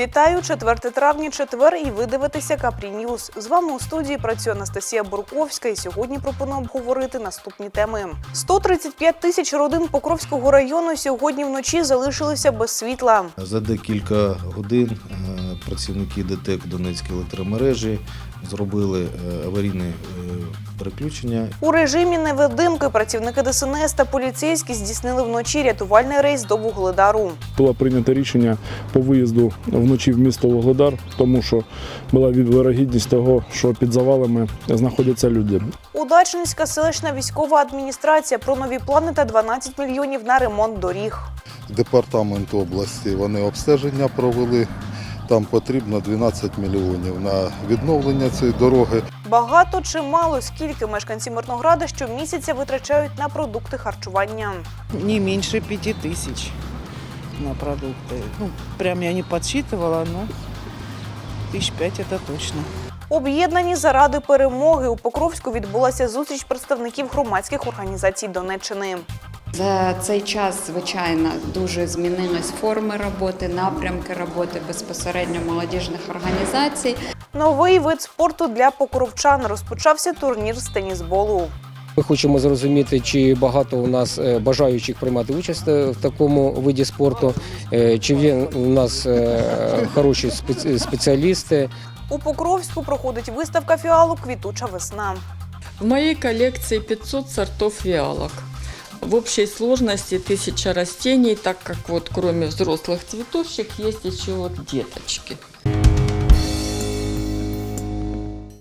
Вітаю 4 травня, четвер, і ви дивитеся Капрі Ньюз. З вами у студії працює Анастасія Бурковська. І сьогодні пропоную обговорити наступні теми. 135 тисяч родин Покровського району сьогодні вночі залишилися без світла. За декілька годин е, працівники ДТЕК Донецької електромережі зробили е, аварійне е, переключення. У режимі невидимки працівники ДСНС та поліцейські здійснили вночі рятувальний рейс до Вугледару. Було прийнято рішення по виїзду вночі в місто Вугледар, тому що була вірогідність того, що під завалами знаходяться люди. Удачненська селищна військова адміністрація про нові плани та 12 мільйонів на ремонт доріг. департамент області вони обстеження провели. Там потрібно 12 мільйонів на відновлення цієї дороги. Багато чи мало, скільки мешканці Мирнограда щомісяця витрачають на продукти харчування. не меньше пяти тысяч на продукты. Ну, прям я не подсчитывала, но тысяч пять это точно. Об'єднані заради перемоги у Покровську відбулася зустріч представників громадських організацій Донеччини. За цей час, звичайно, дуже змінились форми роботи, напрямки роботи безпосередньо молодіжних організацій. Новий вид спорту для покровчан розпочався турнір з тенісболу. Ми хочемо зрозуміти, чи багато у нас е, бажаючих приймати участь е, в такому виді спорту, е, чи є у нас хороші спеці- спеціалісти. У Покровську проходить виставка фіалу Квітуча весна. В моей коллекции 500 сортов фиалок. В общей сложности 1000 растений, так как вот кроме взрослых цветочек есть еще вот деточки.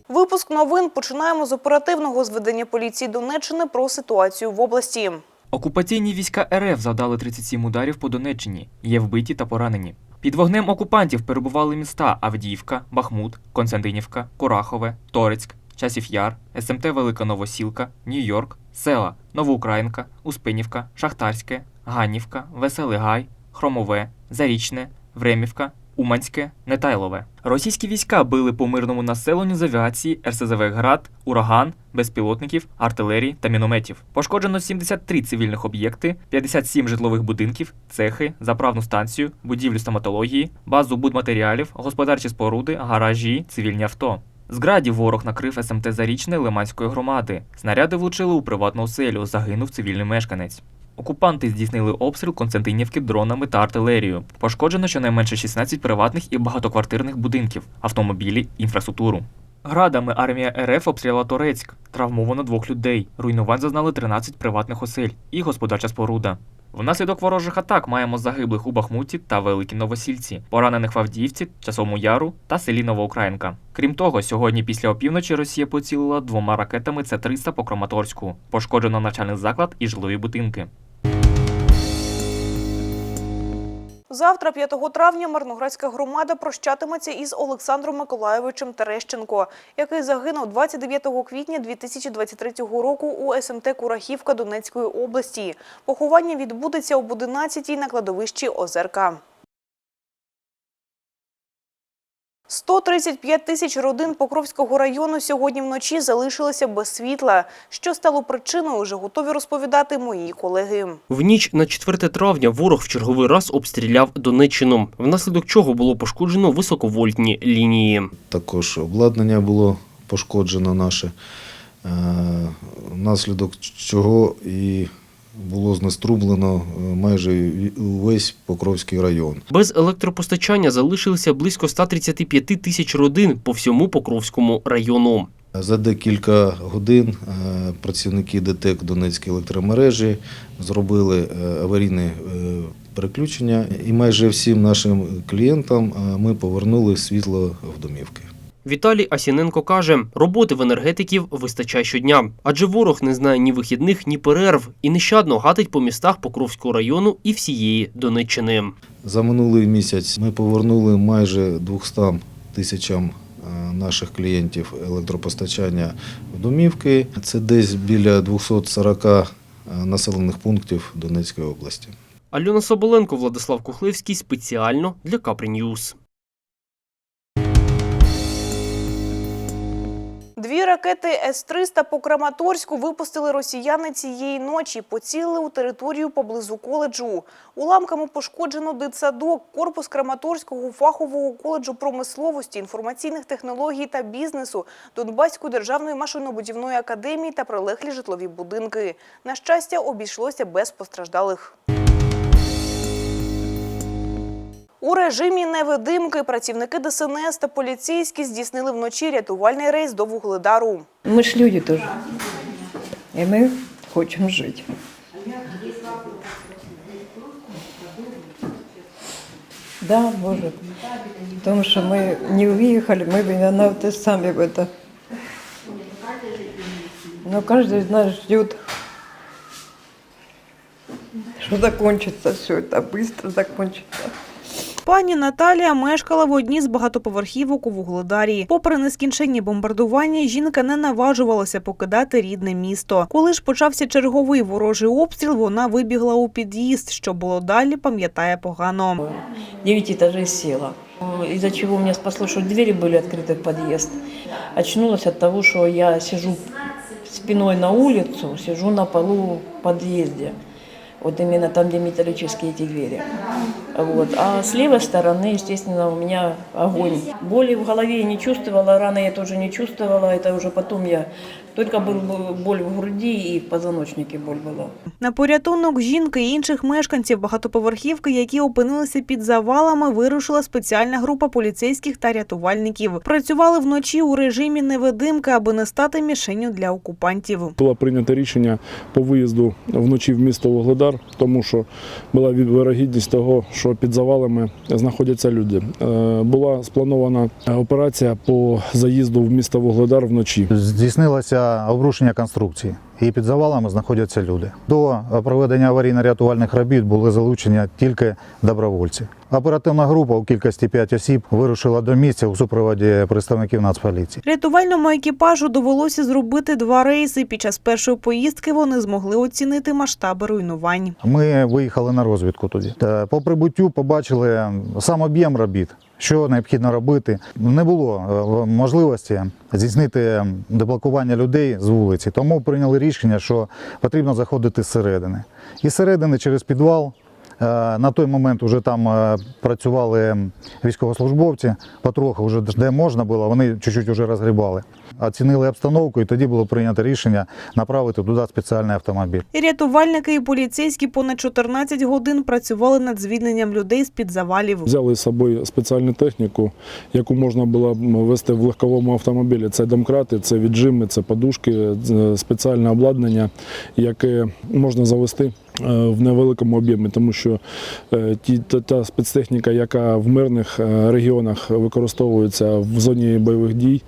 Випуск новин починаємо з оперативного зведення поліції Донеччини про ситуацію в області. Окупаційні війська РФ завдали 37 ударів по Донеччині. Є вбиті та поранені. Під вогнем окупантів перебували міста Авдіївка, Бахмут, Константинівка, Курахове, Торецьк, Часів Яр, СМТ Велика Новосілка, Нью-Йорк, села Новоукраїнка, Успенівка, Шахтарське, Ганнівка, Веселий Гай, Хромове, Зарічне, Времівка, Уманське, Нетайлове. Російські війська били по мирному населенню з авіації, РСЗВ «Град», Ураган, безпілотників, артилерії та мінометів. Пошкоджено 73 цивільних об'єкти, 57 житлових будинків, цехи, заправну станцію, будівлю стоматології, базу будматеріалів, господарчі споруди, гаражі, цивільні авто. З ворог накрив СМТ Зарічне Лиманської громади. Снаряди влучили у приватну оселю, загинув цивільний мешканець. Окупанти здійснили обстріл Константинівки дронами та артилерією. Пошкоджено щонайменше 16 приватних і багатоквартирних будинків, автомобілі, інфраструктуру. Градами армія РФ обстріляла Торецьк. Травмовано двох людей. Руйнувань зазнали 13 приватних осель і господарча споруда. Внаслідок ворожих атак маємо загиблих у Бахмуті та Великій Новосільці, поранених в Авдіївці, Часовому Яру та селі Новоукраїнка. Крім того, сьогодні після опівночі Росія поцілила двома ракетами С-300 по Краматорську. Пошкоджено навчальний заклад і жилові будинки. Завтра, 5 травня, Марноградська громада прощатиметься із Олександром Миколаєвичем Терещенко, який загинув 29 квітня 2023 року у СМТ Курахівка Донецької області. Поховання відбудеться об 11 на кладовищі Озерка. 135 тисяч родин Покровського району сьогодні вночі залишилися без світла. Що стало причиною, вже готові розповідати мої колеги. В ніч на 4 травня ворог в черговий раз обстріляв Донеччину, внаслідок чого було пошкоджено високовольтні лінії. Також обладнання було пошкоджено наше, е, внаслідок чого і було знеструблено е, майже увесь Покровський район. Без електропостачання залишилися близько 135 тисяч родин по всьому Покровському району. За декілька годин е, працівники ДТЕК Донецької електромережі зробили е, аварійне переключення, і майже всім нашим клієнтам ми повернули світло в домівки. Віталій Асіненко каже, роботи в енергетиків вистачає щодня, адже ворог не знає ні вихідних, ні перерв і нещадно гатить по містах Покровського району і всієї Донеччини. За минулий місяць ми повернули майже 200 тисячам е, наших клієнтів електропостачання в домівки. Це десь біля 240 е, населених пунктів Донецької області. Альона Соболенко, Владислав Кухлевський спеціально для Капрі Ньюс. Дві ракети С-300 по Краматорську випустили росіяни цієї ночі. Поцілили у територію поблизу коледжу. Уламками пошкоджено дитсадок, корпус Краматорського фахового коледжу промисловості, інформаційних технологій та бізнесу, Донбаської державної машинобудівної академії та прилеглі житлові будинки. На щастя, обійшлося без постраждалих. У режимі невидимки працівники ДСНС та поліцейські здійснили вночі рятувальний рейс до Вугледару. Мы ж люди тоже. И мы хотим жить. Да, может. Потому что мы не уехали, мы виноваты сами в этом. Но каждый из нас ждет, что закончится все это, быстро закончится. Пані Наталія мешкала в одній з багатоповерхівок у Вугледарі. Попри нескінченні бомбардування, жінка не наважувалася покидати рідне місто. Коли ж почався черговий ворожий обстріл, вона вибігла у під'їзд. Що було далі, пам'ятає погано. 9 этажей села. Из-за чего меня спасло, что двери были открыты в подъезд. Очнулась от того, что я сижу спиной на улицу, сижу на полу в подъезде. Вот именно там, где металлические эти двери. Вот. А с левой стороны, естественно, у меня огонь. Боли в голове я не чувствовала, раны я тоже не чувствовала. Это уже потом я... Только был боль в груди и в позвоночнике боль была. На порятунок жінки і інших мешканців багатоповерхівки, які опинилися під завалами, вирушила спеціальна група поліцейських та рятувальників. Працювали вночі у режимі невидимки, аби не стати мішенню для окупантів. Було прийнято рішення по виїзду вночі в місто Вугледар, тому що була вірогідність того, що під завалами знаходяться люди. Е, Була спланована операція по заїзду в місто Вугледар вночі. Здійснилося обрушення конструкції, і під завалами знаходяться люди. До проведення аварійно-рятувальних робіт були залучені тільки добровольці. Оперативна група у кількості 5 осіб вирушила до місця у супроводі представників Нацполіції. Рятувальному екіпажу довелося зробити два рейси. Під час першої поїздки вони змогли оцінити масштаби руйнувань. Ми виїхали на розвідку тоді. По прибуттю побачили сам об'єм робіт. Що необхідно робити, не було е, можливості здійснити деблокування людей з вулиці, тому прийняли рішення, що потрібно заходити зсередини. І зсередини через підвал на той момент вже там е, працювали військовослужбовці, потроху вже де можна було, вони чуть-чуть вже розгрібали. Оцінили обстановку, і тоді було прийнято рішення направити туди спеціальний автомобіль. І рятувальники і поліцейські понад 14 годин працювали над звільненням людей з-під завалів. Взяли з собою спеціальну техніку, яку можна було вести в легковому автомобілі. Це домкрати, це віджими, це подушки, е, спеціальне обладнання, яке можна завести е, в невеликому об'ємі, тому що е, ті, та, та спецтехніка, яка в мирних е, регіонах використовується в зоні бойових дій,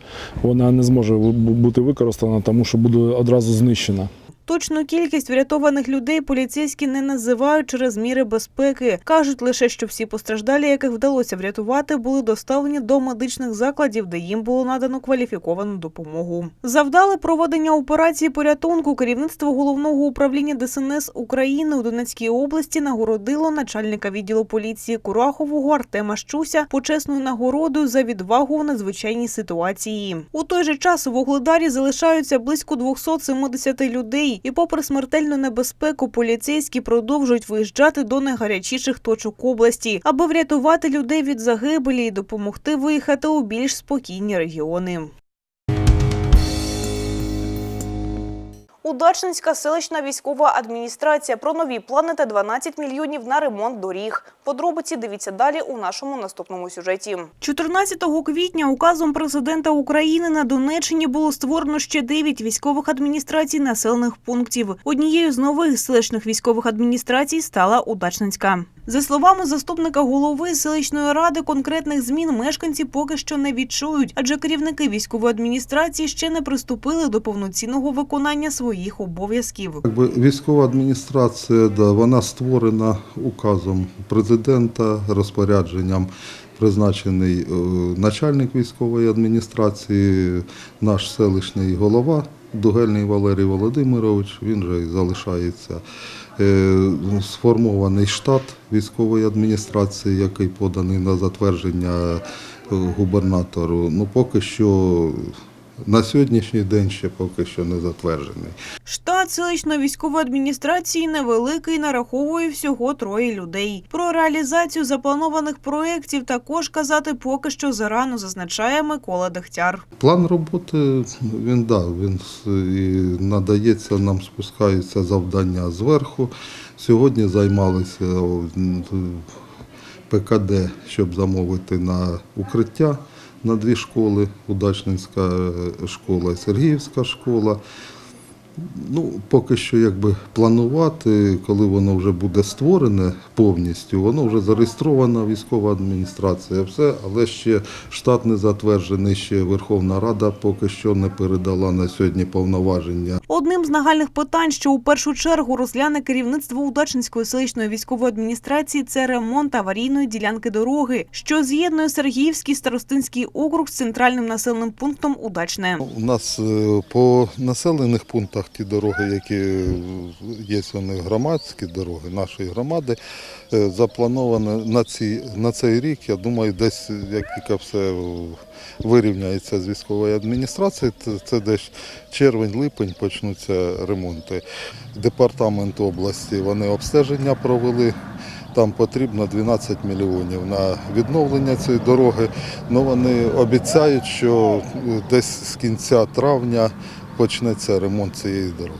вона не зможе бути використана, тому що буде одразу знищена. Точну кількість врятованих людей поліцейські не називають через міри безпеки. Кажуть лише, що всі постраждалі, яких вдалося врятувати, були доставлені до медичних закладів, де їм було надано кваліфіковану допомогу. Завдали проведення операції порятунку керівництво головного управління ДСНС України у Донецькій області нагородило начальника відділу поліції Курахового Артема Щуся почесною нагородою за відвагу в надзвичайній ситуації. У той же час у Вугледарі залишаються близько 270 людей, і попри смертельну небезпеку, поліцейські продовжують виїжджати до найгарячіших точок області, аби врятувати людей від загибелі і допомогти виїхати у більш спокійні регіони. Удачненська селищна військова адміністрація про нові плани та 12 мільйонів на ремонт доріг. Подробиці дивіться далі у нашому наступному сюжеті. 14 квітня указом президента України на Донеччині було створено ще 9 військових адміністрацій населених пунктів. Однією з нових селищних військових адміністрацій стала Удачненська. За словами заступника голови селищної ради, конкретних змін мешканці поки що не відчують, адже керівники військової адміністрації ще не приступили до повноцінного виконання своїх обов'язків. Якби військова адміністрація, да, вона створена указом президента, розпорядженням призначений е, начальник військової адміністрації, наш селищний голова Дугельний Валерій Володимирович, він же і залишається. Е, Сформований штат військової адміністрації, який поданий на затвердження е, губернатору. Ну, поки що на сьогоднішній день ще поки що не затверджений. Штат селищної військової адміністрації невеликий, нараховує всього троє людей. Про реалізацію запланованих проєктів також казати поки що зарано, зазначає Микола Дегтяр. План роботи він да, він і надається, нам спускаються завдання зверху. Сьогодні займалися ПКД, щоб замовити на укриття на дві школи: Удачненська е, школа і Сергіївська школа. Ну, поки що якби планувати, коли воно вже буде створене повністю, воно вже зареєстрована військова адміністрація, все, але ще штат не затверджений, ще Верховна Рада поки що не передала на сьогодні повноваження Одним з нагальних питань, що у першу чергу розгляне керівництво Удачненської селищної військової адміністрації, це ремонт аварійної ділянки дороги, що з'єднує Сергіївський старостинський округ з центральним населеним пунктом Удачне. У нас е, по населених пунктах ті дороги, які є вони громадські дороги нашої громади, е, заплановано на, ці, на цей рік, я думаю, десь як тільки все вирівняється з військовою адміністрацією, це, це десь червень-липень почнуться ремонти. Департамент області вони обстеження провели. Там потрібно 12 мільйонів на відновлення цієї дороги. Ну вони обіцяють, що е, десь з кінця травня почнеться ремонт цієї дороги.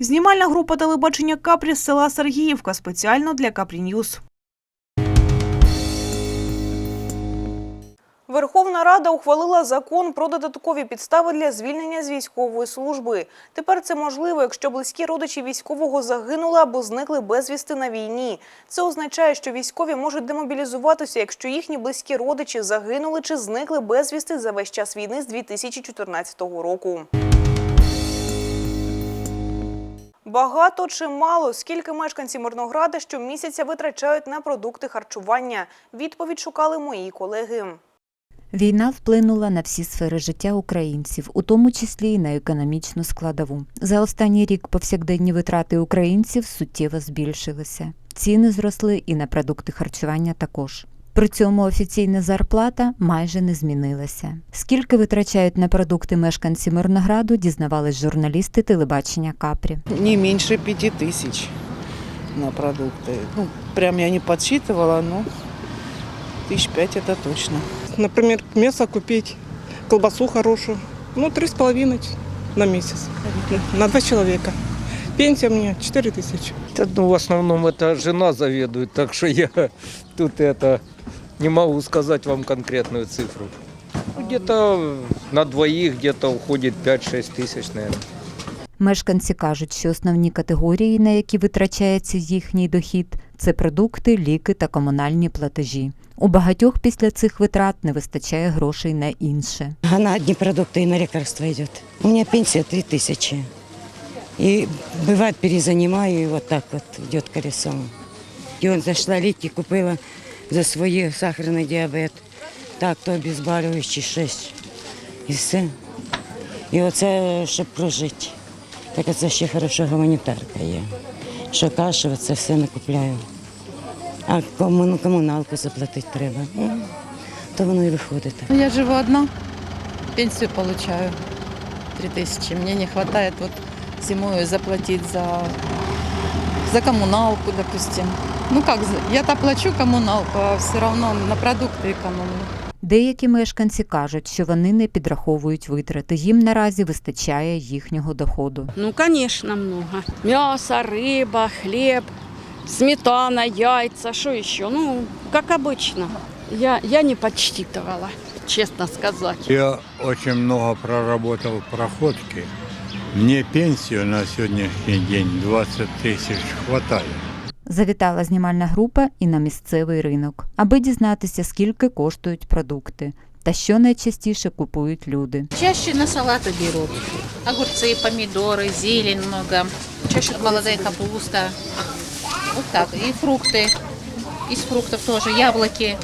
Знімальна група телебачення Капрі з села Сергіївка спеціально для Капрі Ньюз. Верховна Рада ухвалила закон про додаткові підстави для звільнення з військової служби. Тепер це можливо, якщо близькі родичі військового загинули або зникли безвісти на війні. Це означає, що військові можуть демобілізуватися, якщо їхні близькі родичі загинули чи зникли безвісти за весь час війни з 2014 року. Багато чи мало? Скільки мешканці Мирнограда щомісяця витрачають на продукти харчування? Відповідь шукали мої колеги. Війна вплинула на всі сфери життя українців, у тому числі й на економічну складову. За останній рік повсякденні витрати українців суттєво збільшилися. Ціни зросли і на продукти харчування також. При цьому офіційна зарплата майже не змінилася. Скільки витрачають на продукти мешканці Мирнограду, дізнавались журналісти телебачення Капрі. Не меньше пяти тысяч на продукты. Ну, прям я не подсчитывала, но тысяч пять это точно. Например, мясо купить, колбасу хорошую. Ну, три с половиной на месяц. На два человека. Пенсия мне 4 тысячи. Да, ну, в основном это жена заведует, так что я тут это не могу сказать вам конкретную цифру. Ну, Где-то на двоих где-то уходит 5-6 тысяч, наверное. Мешканці кажуть, що основні категорії, на які витрачається їхній дохід, це продукти, ліки та комунальні платежі. У багатьох після цих витрат не вистачає грошей на інше. А на одни продукты и на лекарства идет. У меня пенсия 3 тысячи. И бывает перезанимаю, и вот так вот идет колесом. И он зашла ліки, купила за свої сахарний діабет. Так, то обезболюючий 6. І все. І оце, щоб прожити. Так це ще хороша гуманітарка є. Що кашу, це все не купляю. А кому, комуналку заплатити треба. Ну, то воно і виходить так. Я живу одна, пенсию получаю 3000. Мне не хватает вот зимой заплатить за, за коммуналку, допустим. Ну как, за- я-то плачу коммуналку, а все равно на продукты экономлю. Деякі мешканці кажуть, що вони не підраховують витрати. Їм наразі вистачає їхнього доходу. Ну, конечно, много. Мясо, рыба, хлеб, сметана, яйца, что еще? Ну, как обычно. Я, я не подсчитывала, честно сказать. Я очень много проработал в проходке. Мне пенсию на сегодняшний день 20 тысяч хватает. Завітала знімальна група і на місцевий ринок, аби дізнатися, скільки коштують продукти та що найчастіше купують люди. Чаще на салаты берут. Огурцы, помидоры, зелень много. Чаще молодая капуста. Вот так. И фрукты. Из фруктов тоже яблоки.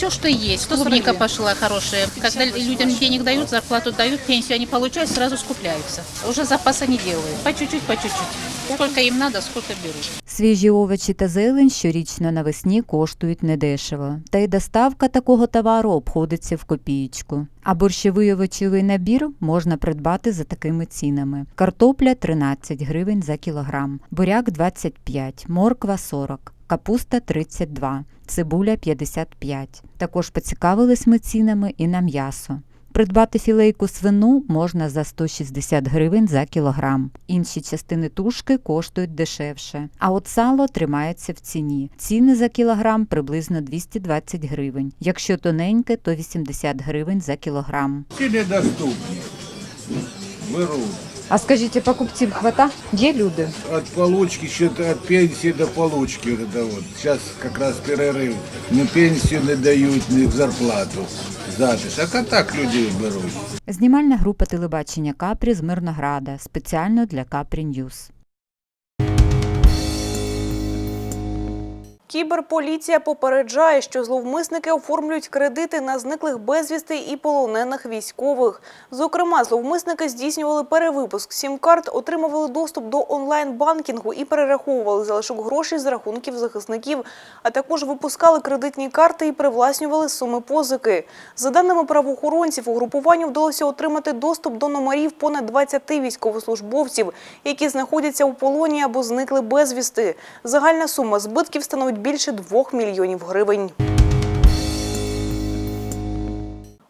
все, что есть. Клубника пошла хорошая. Когда людям денег дают, зарплату дают, пенсию они получают, сразу скупляются. Уже запаса не делают. По чуть-чуть, по чуть-чуть. Сколько им надо, сколько берут. Свіжі овочі та зелень щорічно навесні коштують недешево. Та й доставка такого товару обходиться в копієчку. А борщовий овочевий набір можна придбати за такими цінами: картопля 13 гривень за кілограм, буряк 25, морква 40, капуста 32, цибуля 55. Також поцікавились ми цінами і на м'ясо. Придбати філейку свину можна за 160 гривень за кілограм. Інші частини тушки коштують дешевше. А от сало тримається в ціні. Ціни за кілограм приблизно 220 гривень. Якщо тоненьке, то 80 гривень за кілограм. Ціни доступні. Беру. А скажіть, покупців хвата? Є люди? От получки, ще от пенсії до получки. Вот это вот. Сейчас как раз перерыв. Ні пенсію не дають, ні зарплату. Затишок. А так люди беруть. Знімальна група телебачення Капрі з Мирнограда спеціально для Капрі Ньюз. Кіберполіція попереджає, що зловмисники оформлюють кредити на зниклих безвісти і полонених військових. Зокрема, зловмисники здійснювали перевипуск сім-карт, отримували доступ до онлайн-банкінгу і перераховували залишок грошей з рахунків захисників, а також випускали кредитні карти і привласнювали суми позики. За даними правоохоронців, угрупуванню вдалося отримати доступ до номерів понад 20 військовослужбовців, які знаходяться у полоні або зникли безвісти. Загальна сума збитків становить більше 2 мільйонів гривень.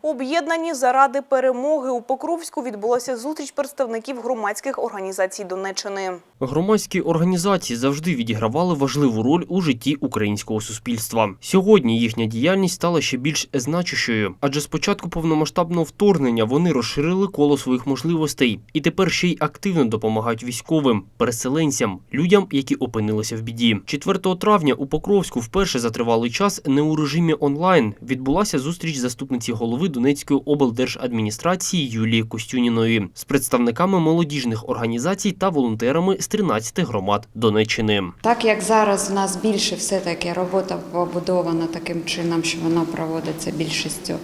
Об'єднані заради перемоги у Покровську відбулася зустріч представників громадських організацій Донеччини. Громадські організації завжди відігравали важливу роль у житті українського суспільства. Сьогодні їхня діяльність стала ще більш значущою, адже з початку повномасштабного вторгнення вони розширили коло своїх можливостей і тепер ще й активно допомагають військовим, переселенцям, людям, які опинилися в біді. 4 травня у Покровську вперше за тривалий час не у режимі онлайн відбулася зустріч заступниці голови Донецької облдержадміністрації Юлії Костюніної з представниками молодіжних організацій та волонтерами з 13 громад Донеччини. Так як зараз у нас більше все-таки робота побудована таким чином, що вона проводиться більшістю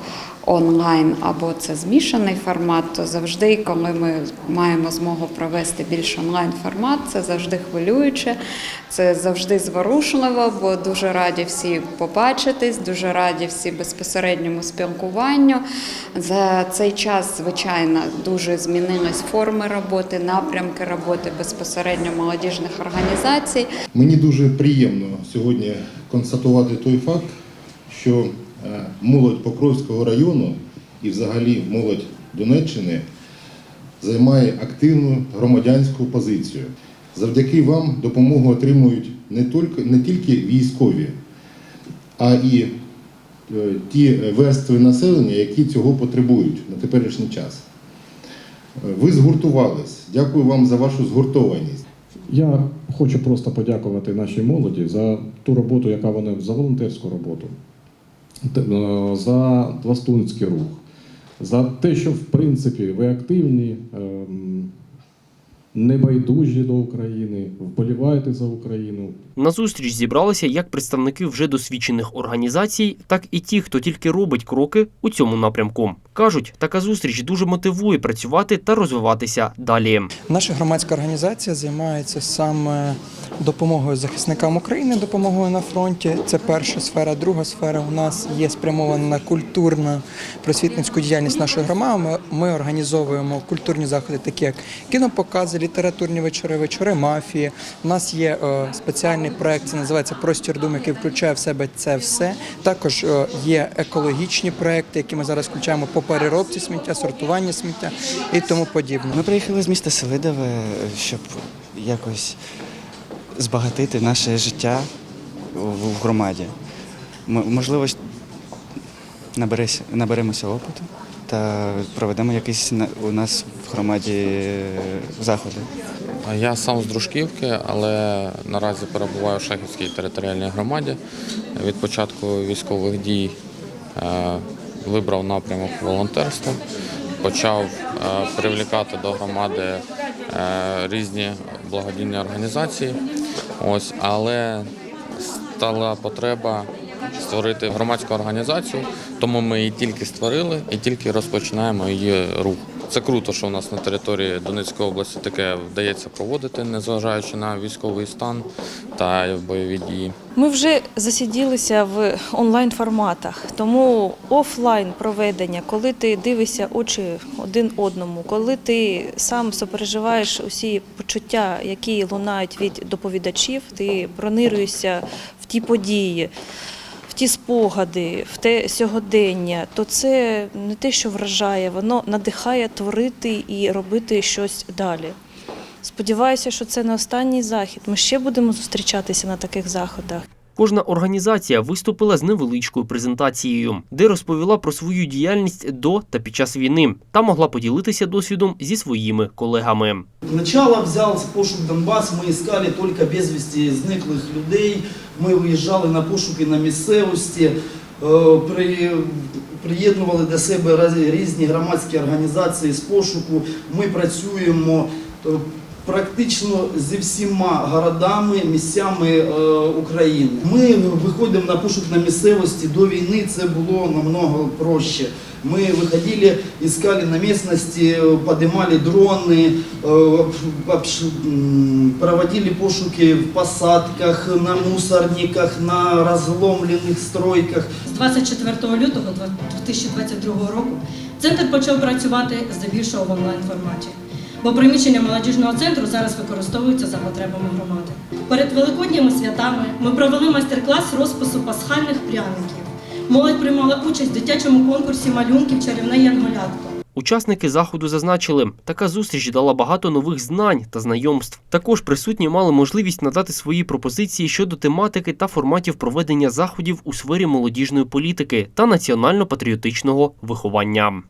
онлайн або це змішаний формат, то завжди, коли ми маємо змогу провести більш онлайн формат, це завжди хвилююче, це завжди зворушливо, бо дуже раді всі побачитись, дуже раді всі безпосередньому спілкуванню. За цей час, звичайно, дуже змінились форми роботи, напрямки роботи безпосередньо молодіжних організацій. Мені дуже приємно сьогодні констатувати той факт, що молодь Покровського району і взагалі молодь Донеччини займає активну громадянську позицію. Завдяки вам допомогу отримують не тільки, не тільки військові, а і е, ті верстви населення, які цього потребують на теперішній час. Е, Ви згуртувались. Дякую вам за вашу згуртованість. Я хочу просто подякувати нашій молоді за ту роботу, яка вони за волонтерську роботу, е, за пластунський рух, за те, що в принципі ви активні, ем, небайдужі до України, вболіваєте за Україну, На зустріч зібралися як представники вже досвідчених організацій, так і ті, хто тільки робить кроки у цьому напрямку. Кажуть, така зустріч дуже мотивує працювати та розвиватися далі. Наша громадська організація займається саме допомогою захисникам України, допомогою на фронті. Це перша сфера. Друга сфера у нас є спрямована на культурну просвітницьку діяльність нашої громади. Ми, ми організовуємо культурні заходи, такі як кінопокази, літературні вечори, вечори мафії. У нас є е, спеціальний проект, це називається Простір дум, який включає в себе це все. Також е, є екологічні проекти, які ми зараз включаємо по переробці сміття, сортуванні сміття і тому подібне. Ми приїхали з міста Селидове, щоб якось збагатити наше життя в громаді. Можливо, наберемося опиту та проведемо на- у нас в громаді е, заходи. Я сам з Дружківки, але наразі перебуваю в Шахівській територіальній громаді. Від початку військових дій е, вибрав напрямок волонтерства, почав е, привлікати до громади різні благодійні організації. Ось, але стала потреба створити громадську організацію, тому ми її тільки створили і тільки розпочинаємо її рух. Це круто, що у нас на території Донецької області таке вдається проводити, незважаючи на військовий стан та бойові дії. Ми вже засиділися в онлайн форматах, тому офлайн проведення, коли ти дивишся очі один одному, коли ти сам сопереживаєш усі почуття, які лунають від доповідачів, ти пронируєшся в ті події. Ті спогади, в те сьогодення, то це не те, що вражає, воно надихає творити і робити щось далі. Сподіваюся, що це не останній захід. Ми ще будемо зустрічатися на таких заходах. Кожна організація виступила з невеличкою презентацією, де розповіла про свою діяльність до та під час війни та могла поділитися досвідом зі своїми колегами. Начало взял пошук Донбас, ми искали только безвісті зниклих людей. Ми виїжджали на пошуки на місцевості, е, при, приєднували до себе різні громадські організації з пошуку. Ми працюємо е, практично зі всіма городами, місцями е, України. Ми виходимо на пошук на місцевості. До війни це було намного проще. Мы выходили, искали на местности, поднимали дроны, э, обш- м, проводили пошуки в посадках, на мусорниках, на разломленных стройках. З 24 лютого 2022 року центр почав працювати здебільшого в онлайн форматі, бо приміщення молодіжного центру зараз використовуються за потребами громади. Перед великодніми святами ми провели майстер-клас розпису пасхальних пряників. Молодь приймала участь в дитячому конкурсі малюнків Чарівне Янголятко. Учасники заходу зазначили, така зустріч дала багато нових знань та знайомств. Також присутні мали можливість надати свої пропозиції щодо тематики та форматів проведення заходів у сфері молодіжної політики та національно-патріотичного виховання.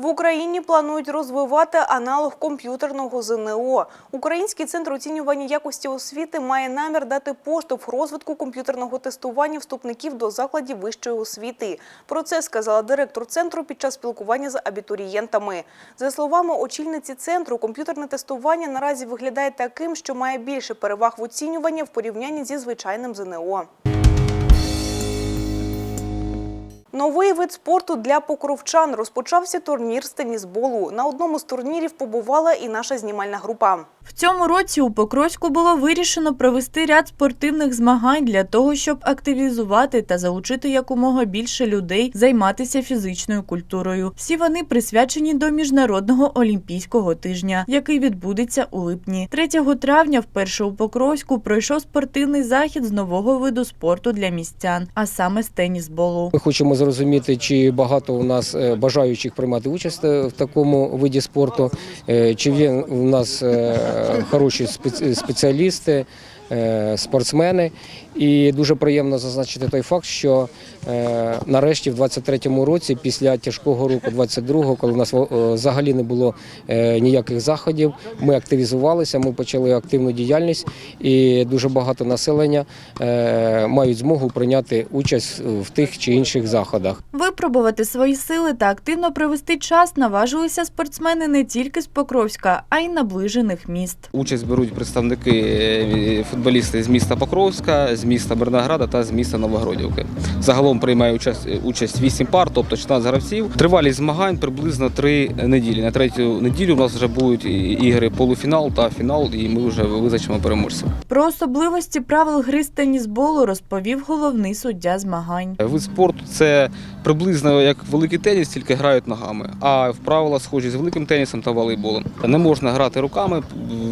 В Україні планують розвивати аналог комп'ютерного ЗНО. Український центр оцінювання якості освіти має намір дати поштовх розвитку комп'ютерного тестування вступників до закладів вищої освіти. Про це сказала директор центру під час спілкування з абітурієнтами. За словами очільниці центру, комп'ютерне тестування наразі виглядає таким, що має більше переваг в оцінюванні в порівнянні зі звичайним ЗНО. Новий вид спорту для покровчан розпочався турнір з тенісболу. На одному з турнірів побувала і наша знімальна група. В цьому році у Покровську було вирішено провести ряд спортивних змагань для того, щоб активізувати та залучити якомога більше людей займатися фізичною культурою. Всі вони присвячені до міжнародного олімпійського тижня, який відбудеться у липні. 3 травня вперше у Покровську пройшов спортивний захід з нового виду спорту для містян, а саме з тенісболу. Ми хочемо зрозуміти, чи багато у нас е, бажаючих приймати участь е, в такому виді спорту, е, чи є у нас хороші спеці- спеціалісти, спортсмени. І дуже приємно зазначити той факт, що е, нарешті в 23-му році, після тяжкого року 22-го, коли у нас е, взагалі не було е, ніяких заходів, ми активізувалися, ми почали активну діяльність, і дуже багато населення е, мають змогу прийняти участь в тих чи інших заходах. Випробувати свої сили та активно провести час наважилися спортсмени не тільки з Покровська, а й наближених міст. Участь беруть представники е, футболісти з міста Покровська, з міста Бернограда та з міста Новогродівки. Загалом приймає участь, участь 8 пар, тобто 14 гравців. Тривалість змагань приблизно 3 неділі. На третю неділю у нас вже будуть ігри полуфінал та фінал, і ми вже визначимо переможців. Про особливості правил гри з тенісболу розповів головний суддя змагань. Вид спорту це приблизно як великий теніс, тільки грають ногами. А в правила схожі з великим тенісом та волейболом. Не можна грати руками.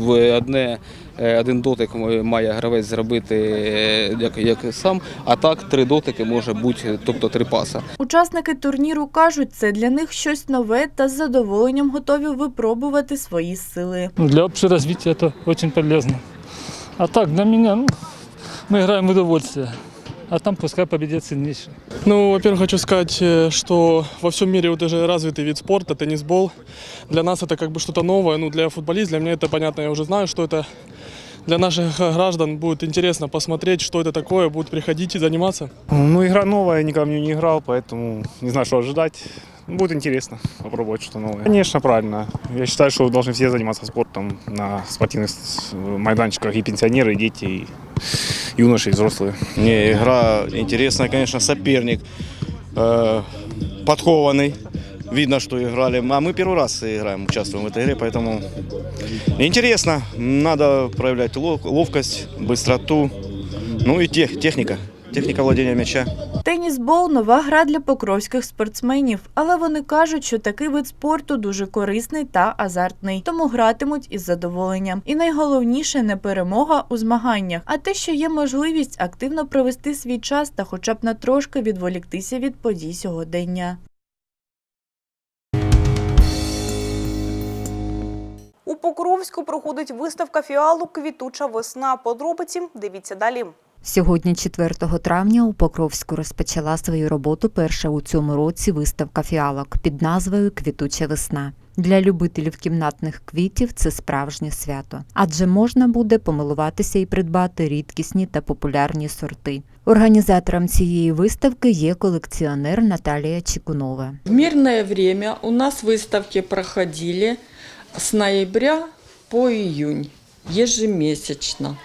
В одне е, один дотик має гравець зробити е, як, як сам, а так три дотики може бути, тобто три паса. Учасники турніру кажуть, це для них щось нове та з задоволенням готові випробувати свої сили. Для развития это очень полезно. А так, для мене ну, ми граємо в удовольствие А там пускай победит сильнейший. Ну, во-первых, хочу сказать, э, что во всем мире вот уже развитый вид спорта, теннисбол. Для нас это как бы что-то новое. Ну, для футболист, для меня это понятно, я уже знаю, что это. Для наших э, граждан будет интересно посмотреть, что это такое, будут приходить и заниматься. Ну, игра новая, я никогда в нее не играл, поэтому не знаю, что ожидать. Будет интересно попробовать что-то новое. Конечно, правильно. Я считаю, что должны все заниматься спортом на спортивных с- майданчиках. И пенсионеры, и дети, и юноши, и взрослые. Не, игра интересная, конечно, соперник э, подкованный. Видно, что играли. А мы первый раз играем, участвуем в этой игре, поэтому интересно. Надо проявлять лов- ловкость, быстроту, ну и тех, техника. Техніка владіння м'яча. Тенісбол нова гра для покровських спортсменів, але вони кажуть, що такий вид спорту дуже корисний та азартний, тому гратимуть із задоволенням. І найголовніше не перемога у змаганнях, а те, що є можливість активно провести свій час та хоча б на трошки відволіктися від подій сьогодення. Покровську проходить виставка фіалок Квітуча весна. Подробиці дивіться далі. Сьогодні, 4 травня, у Покровську розпочала свою роботу перша у цьому році виставка фіалок під назвою Квітуча весна. Для любителів кімнатних квітів це справжнє свято, адже можна буде помилуватися і придбати рідкісні та популярні сорти. Організатором цієї виставки є колекціонер Наталія Чекунова. В мирное время у нас выставки проходили с ноября по июнь, ежемесячно.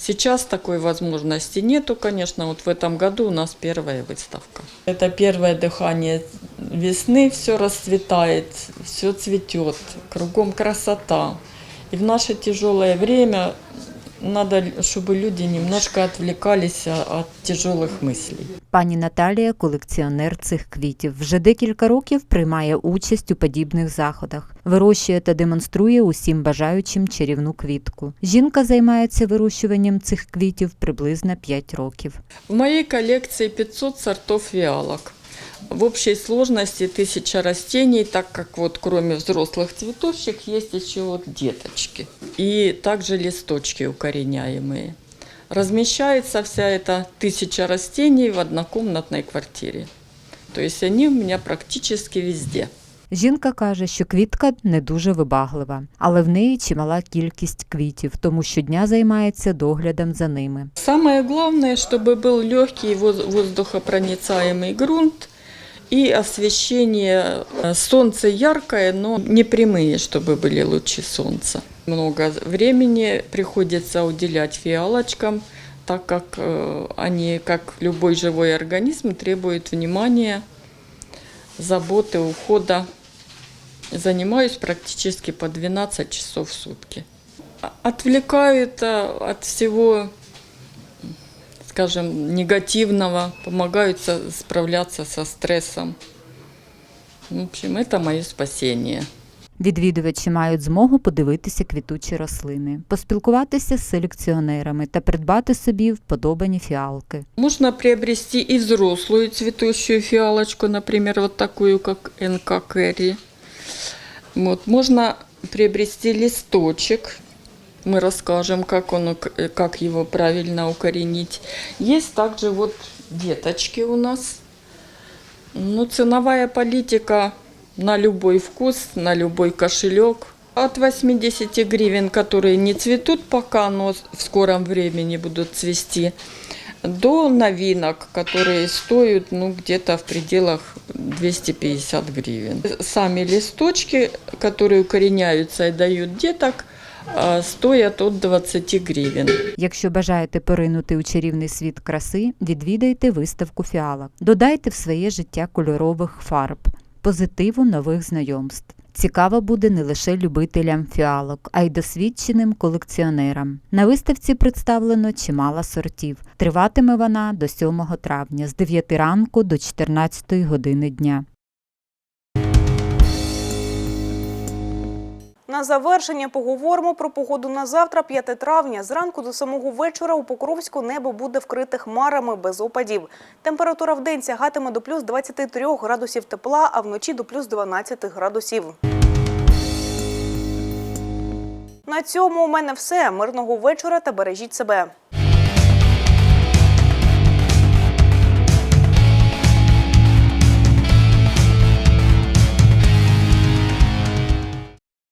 Сейчас такой возможности нету, конечно. Вот в этом году у нас первая выставка. Это первое дыхание весны, все расцветает, все цветет, кругом красота. И в наше тяжелое время надо, чтобы люди немножко отвлекались от тяжелых мыслей. Пані Наталія колекціонер цих квітів. Вже декілька років приймає участь у подібних заходах, вирощує та демонструє усім бажаючим чарівну квітку. Жінка займається вирощуванням цих квітів приблизно 5 років. В моей коллекции 500 сортов фиалок. В общей сложности 1000 растений, так как вот кроме взрослых цветочек есть еще вот деточки. И также листочки укореняемые. Размещается вся эта тысяча растений в однокомнатной квартире. То есть они у меня практически везде. Жінка каже, що квітка не дуже вибаглива, але в неї чимала кількість квітів, тому щодня займається доглядом за ними. Самое главное, чтобы был легкий воз- воздухопроницаемый грунт И освещение. Э, Солнце яркое, но не прямые, чтобы были лучи солнца. Много времени приходится уделять фиалочкам, так как э, они, как любой живой организм, требуют внимания, заботы, ухода. Занимаюсь практически по 12 часов в сутки. Отвлекают от всего скажем, негативного, помогают справляться со стрессом. В общем, это мое спасение. Відвідувачі мають змогу подивитися квітучі рослини, поспілкуватися з селекціонерами та придбати собі вподобані фіалки. Можно приобрести и взрослую цветущую фиалочку, например, вот такую, как НК Кэрри. Вот. Можно приобрести листочек. Мы расскажем, как, он, ук- как его правильно укоренить. Есть также вот веточки у нас. Ну, ценовая политика на любой вкус, на любой кошелек. От 80 гривен, которые не цветут пока, но в скором времени будут цвести, до новинок, которые стоят ну, где-то в пределах 250 гривен. Сами листочки, которые укореняются и дают деток, а, стоят от 20 гривен. Якщо бажаєте поринути у чарівний світ краси, відвідайте виставку фіалок. Додайте в своє життя кольорових фарб, позитиву нових знайомств. Цікаво буде не лише любителям фіалок, а й досвідченим колекціонерам. На виставці представлено чимало сортів. Триватиме вона до 7 травня з 9 ранку до 14 години дня. На завершення поговоримо про погоду на завтра, 5 травня. Зранку до самого вечора у Покровську небо буде вкрите хмарами без опадів. Температура в день сягатиме до плюс 23 градусів тепла, а вночі до плюс 12 градусів. На цьому у мене все. Мирного вечора та бережіть себе.